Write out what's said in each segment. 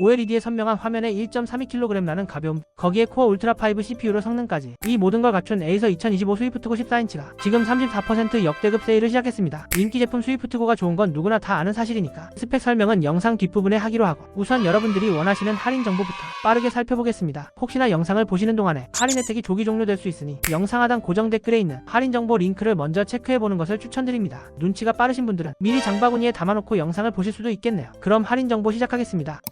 OLED의 선명한 화면에 1.32kg 나는 가벼움, 거기에 코어 울트라 5 CPU로 성능까지 이 모든 걸 갖춘 에이서 2025 스위프트고 14인치가 지금 34% 역대급 세일을 시작했습니다. 인기 제품 스위프트고가 좋은 건 누구나 다 아는 사실이니까 스펙 설명은 영상 뒷부분에 하기로 하고 우선 여러분들이 원하시는 할인 정보부터 빠르게 살펴보겠습니다. 혹시나 영상을 보시는 동안에 할인 혜택이 조기 종료될 수 있으니 영상 하단 고정 댓글에 있는 할인 정보 링크를 먼저 체크해보는 것을 추천드립니다. 눈치가 빠르신 분들은 미리 장바구니에 담아놓고 영상을 보실 수도 있겠네요. 그럼 할인 정보 시작하겠습니다.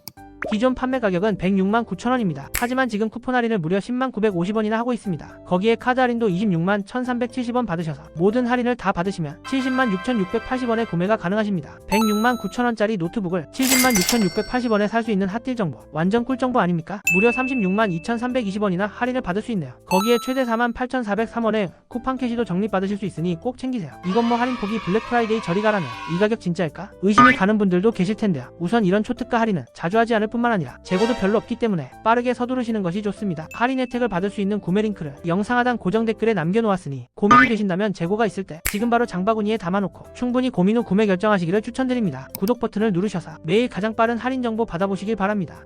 기존 판매 가격은 106만 9천원입니다. 하지만 지금 쿠폰 할인을 무려 10만 950원이나 하고 있습니다. 거기에 카드 할인도 26만 1370원 받으셔서 모든 할인을 다 받으시면 70만 6680원에 구매가 가능하십니다. 106만 9천원짜리 노트북을 70만 6680원에 살 수 있는 핫딜 정보 완전 꿀 정보 아닙니까? 무려 36만 2320원이나 할인을 받을 수 있네요. 거기에 최대 4만 8403원에 쿠팡 캐시도 적립받으실 수 있으니 꼭 챙기세요. 이건 뭐 할인 폭이 블랙 프라이데이 저리 가라네. 이 가격 진짜일까? 의심이 가는 분들도 계실 텐데요. 우선 이런 초특가 할인은 자주 하지 않을 뿐만 아니라 재고도 별로 없기 때문에 빠르게 서두르시는 것이 좋습니다. 할인 혜택을 받을 수 있는 구매 링크를 영상 하단 고정 댓글에 남겨놓았으니 고민이 되신다면 재고가 있을 때 지금 바로 장바구니에 담아놓고 충분히 고민 후 구매 결정하시기를 추천드립니다. 구독 버튼을 누르셔서 매일 가장 빠른 할인 정보 받아보시길 바랍니다.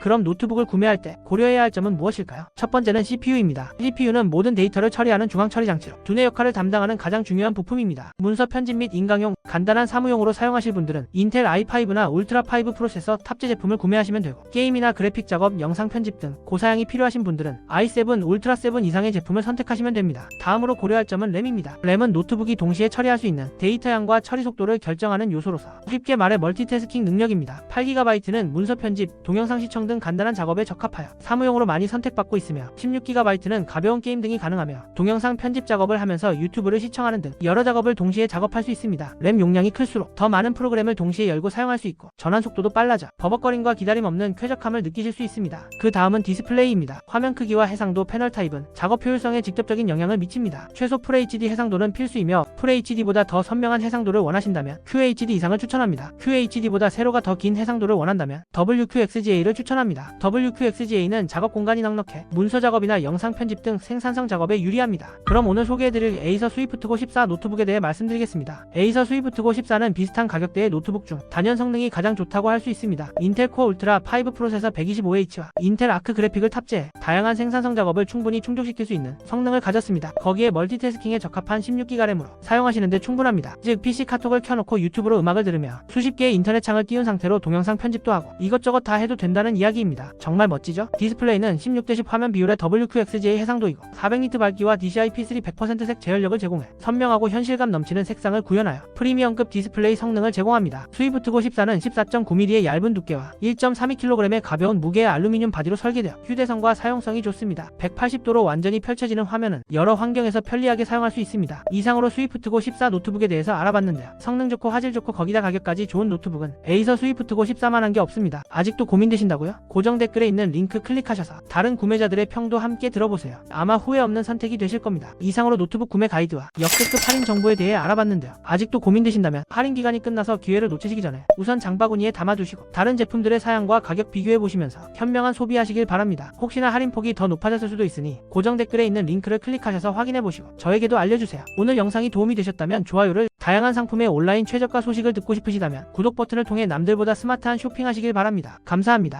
그럼 노트북을 구매할 때 고려해야 할 점은 무엇일까요? 첫 번째는 CPU입니다. CPU는 모든 데이터를 처리하는 중앙 처리 장치로 두뇌 역할을 담당하는 가장 중요한 부품입니다. 문서 편집 및 인강용, 간단한 사무용으로 사용하실 분들은 인텔 i5나 울트라 5 프로세서 탑재 제품을 구매하시면 되고 게임이나 그래픽 작업, 영상 편집 등 고사양이 필요하신 분들은 i7, 울트라 7 이상의 제품을 선택하시면 됩니다. 다음으로 고려할 점은 램입니다. 램은 노트북이 동시에 처리할 수 있는 데이터 양과 처리 속도를 결정하는 요소로서 쉽게 말해 멀티태스킹 능력입니다. 8GB는 문서 편집, 동영상 시청 등 간단한 작업에 적합하여 사무용으로 많이 선택받고 있으며 16GB는 가벼운 게임 등이 가능하며 동영상 편집 작업을 하면서 유튜브를 시청하는 등 여러 작업을 동시에 작업할 수 있습니다. 램 용량이 클수록 더 많은 프로그램을 동시에 열고 사용할 수 있고 전환 속도도 빨라져 버벅거림과 기다림 없는 쾌적함을 느끼실 수 있습니다. 그 다음은 디스플레이입니다. 화면 크기와 해상도 패널 타입은 작업 효율성에 직접적인 영향을 미칩니다. 최소 FHD 해상도는 필수이며 FHD보다 더 선명한 해상도를 원하신다면 QHD 이상을 추천합니다. QHD보다 세로가 더 긴 해상도를 원한다면 WQXGA를 추천합니다. WQXGA는 작업 공간이 넉넉해 문서 작업이나 영상 편집 등 생산성 작업에 유리합니다. 그럼 오늘 소개해드릴 에이서 스위프트고 14 노트북에 대해 말씀드리겠습니다. 에이서 스위프트고 14는 비슷한 가격대의 노트북 중 단연 성능이 가장 좋다고 할 수 있습니다. 인텔 코어 울트라 5 프로세서 125H와 인텔 아크 그래픽을 탑재해 다양한 생산성 작업을 충분히 충족시킬 수 있는 성능을 가졌습니다. 거기에 멀티태스킹에 적합한 16기가 램으로 사용하시는데 충분합니다. 즉 PC 카톡을 켜놓고 유튜브로 음악을 들으며 수십 개의 인터넷 창을 띄운 상태로 동영상 편집도 하고 이것저것 다 해도 된다는 이야기 입니다. 정말 멋지죠? 디스플레이는 16대10 화면 비율의 WQXGA 해상도이고 400니트 밝기와 DCI P3 100%색 제열력을 제공해 선명하고 현실감 넘치는 색상을 구현하여 프리미엄급 디스플레이 성능을 제공합니다. 스위프트고 14는 14.9mm의 얇은 두께와 1.32kg의 가벼운 무게의 알루미늄 바디로 설계되어 휴대성과 사용성이 좋습니다. 180도로 완전히 펼쳐지는 화면은 여러 환경에서 편리하게 사용할 수 있습니다. 이상으로 스위프트고 14 노트북에 대해서 알아봤는데요. 성능 좋고 화질 좋고 거기다 가격까지 좋은 노트북은 에이서 스위프트고 14만 한 게 없습니다. 아직도 고민되신다고요? 고정 댓글에 있는 링크 클릭하셔서 다른 구매자들의 평도 함께 들어보세요. 아마 후회 없는 선택이 되실 겁니다. 이상으로 노트북 구매 가이드와 역대급 할인 정보에 대해 알아봤는데요. 아직도 고민되신다면 할인 기간이 끝나서 기회를 놓치시기 전에 우선 장바구니에 담아두시고 다른 제품들의 사양과 가격 비교해 보시면서 현명한 소비하시길 바랍니다. 혹시나 할인 폭이 더 높아졌을 수도 있으니 고정 댓글에 있는 링크를 클릭하셔서 확인해 보시고 저에게도 알려주세요. 오늘 영상이 도움이 되셨다면 좋아요를 다양한 상품의 온라인 최저가 소식을 듣고 싶으시다면 구독 버튼을 통해 남들보다 스마트한 쇼핑하시길 바랍니다. 감사합니다.